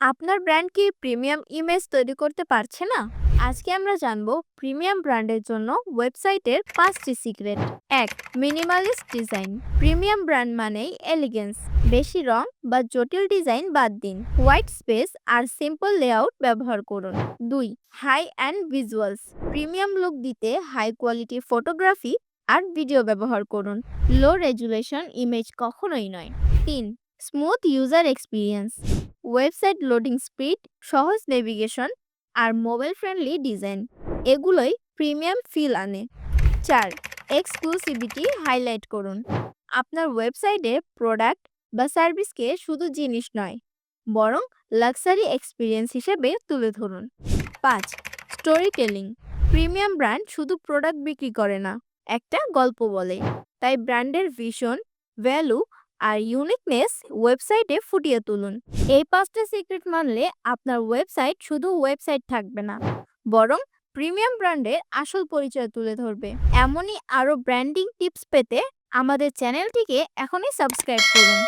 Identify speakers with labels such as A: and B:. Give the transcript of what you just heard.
A: আপনার ব্র্যান্ড কি premium image তৈরি করতে পারছে না? আজকে আমরা জানব প্রিমিয়াম ব্র্যান্ডের জন্য ওয়েবসাইটের পাঁচটি সিক্রেট। এক, মিনিমালিস্ট ডিজাইন। প্রিমিয়াম ব্র্যান্ড মানেই এলিগেন্স। বেশি রং বা জটিল ডিজাইন বাদ দিন। হোয়াইট স্পেস আর সিম্পল লেআউট ব্যবহার করুন। দুই, high and visuals. Premium look দিতে হাই কোয়ালিটি ফটোগ্রাফি আর ভিডিও ব্যবহার করুন। লো রেজুলেশন ইমেজ কখনোই নয়। তিন, smooth user experience. Website loading speed, সহজ নেভিগেশন আর মোবাইল ফ্রেন্ডলি ডিজাইন। এগুলোই প্রিমিয়াম ফিল আনে। চার, এক্সক্লুসিভিটি হাইলাইট করুন। আপনার ওয়েবসাইটে প্রোডাক্ট বা সার্ভিসকে শুধু জিনিস নয়, বরং লাক্সারি এক্সপিরিয়েন্স হিসেবে তুলে ধরুন। পাঁচ স্টোরি টেলিং প্রিমিয়াম ব্র্যান্ড শুধু প্রোডাক্ট বিক্রি করে না, একটা গল্প বলে। তাই ব্র্যান্ডের ভিশন, ভ্যালু আর ইউনিকনেস ওয়েবসাইটে ফুটিয়ে তুলুন। এই পাঁচটা সিক্রেট মানলে আপনার ওয়েবসাইট শুধু ওয়েবসাইট থাকবে না, বরং প্রিমিয়াম ব্র্যান্ডের আসল পরিচয় তুলে ধরবে। এমনই আরও ব্র্যান্ডিং টিপস পেতে আমাদের চ্যানেলটিকে এখনই সাবস্ক্রাইব করুন।